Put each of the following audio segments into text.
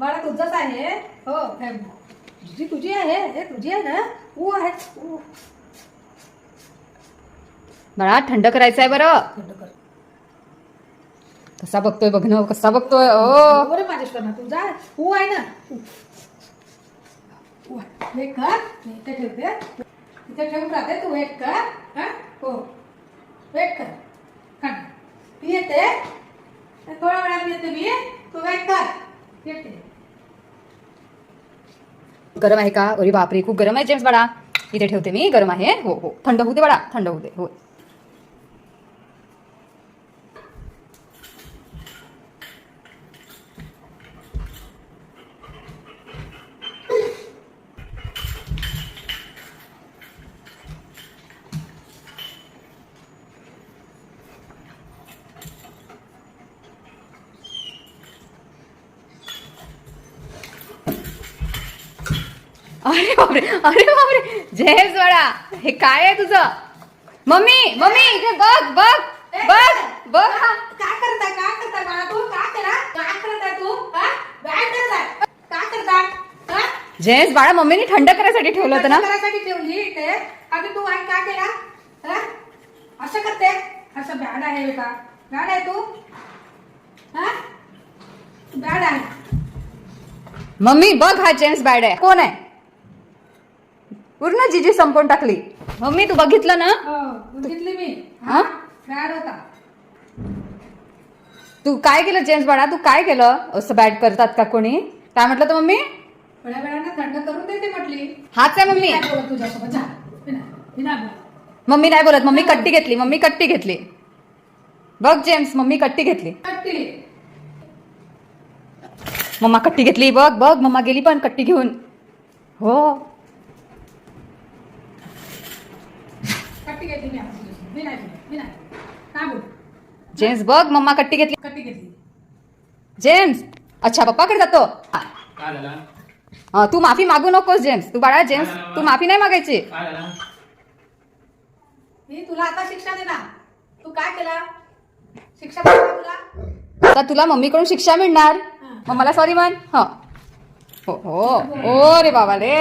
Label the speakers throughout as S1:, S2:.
S1: बाळा तुझंच आहे. हो तुझी तुझी आहे हे तुझी आहे ना ऊ आहे. ऊ.
S2: बाळा थंड करायचं आहे बरं.
S1: थंड कर.
S2: कसा बघतोय बघणं कसा बघतोय ओ.
S1: बरोबर माझ्या इष्टांना तुझा आहे. ऊ आहे ना. ऊ. ऊ आहे. वेट कर. मी इथे ठेवते. इथे ठेवून राहते तू वेट कर. हा? हो. वेट कर. हा मी येते. थोड्या वेळात येते मी. तू वेट कर.
S2: गरम आहे का? अरे बापरे खूप गरम आहे जेम्स बाळा. इथे ठेवते मी गरम आहे. हो हो. थंड होऊ दे बाळा थंड होऊ दे हो अरे बापरे अरे बापरे. जेम्स बाळा हे काय आहे तुझं? मम्मी मम्मी इथे बघ बघ बघ बघ. हा
S1: काय करताय काय करताय बाळा तू? काय करा? काय करताय तू? हा? काय करताय काय करताय हा?
S2: जेम्स बाळा मम्मीने थंड करायसाठी ठेवलं होतं ना?
S1: करायसाठी ठेवली इथे. आणि तू आई काय केला? हा? असं करते? असं बॅड आहे का बॅड आहे तू? हा? बॅड आहे.
S2: मम्मी बघ हा जेम्स बॅड आहे. कोण आहे? पूर्ण जीजी संपवून टाकली. मम्मी तू बघितलं ना?
S1: हो बघितली मी.
S2: हा?
S1: होता.
S2: तू काय केलं जेम्स बाळा? तू काय केलं? असं बॅड करतात का कोणी? काय म्हटलं तर मम्मी?
S1: थोड्या वेळानं थंड करून देते म्हटली.
S2: हाच आहे मम्मी.
S1: काय बोलत तुझ्यासोबत? जा. विना विना बोल.
S2: मम्मी नाही बोलत. मम्मी कट्टी घेतली. मम्मी कट्टी घेतली. बघ जेम्स मम्मी कट्टी घेतली.
S1: कट्टी.
S2: मम्मा कट्टी घेतली. बघ बघ मम्मा गेली पण कट्टी घेऊन. हो.
S1: कट्टी घेतली मी आता. मी नाही मी नाही काय बोल?
S2: जेम्स बघ मम्मा कट्टी घेतली.
S1: कट्टी घेतली.
S2: जेम्स अच्छा पप्पाकडे जातो.
S3: काय झालं?
S2: हा, तू माफी मागू नकोस जेम्स. तू बाळा जेम्स तू माफी नाही मागायची.
S3: काय झालं?
S1: मी तुला आता शिक्षा देणार. तू काय केला? शिक्षा तुला?
S2: आता तुला मम्मीकडून शिक्षा मिळणार. मग मला सॉरी म्हण. हो. हो हो. ओ रे बाबा रे.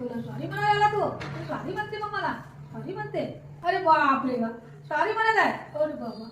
S1: तुला सॉरी म्हणायला तू सॉरी म्हणते मग मला. सॉरी म्हणते. अरे बाप रे बा सॉरी म्हणत आहे अरे बाबा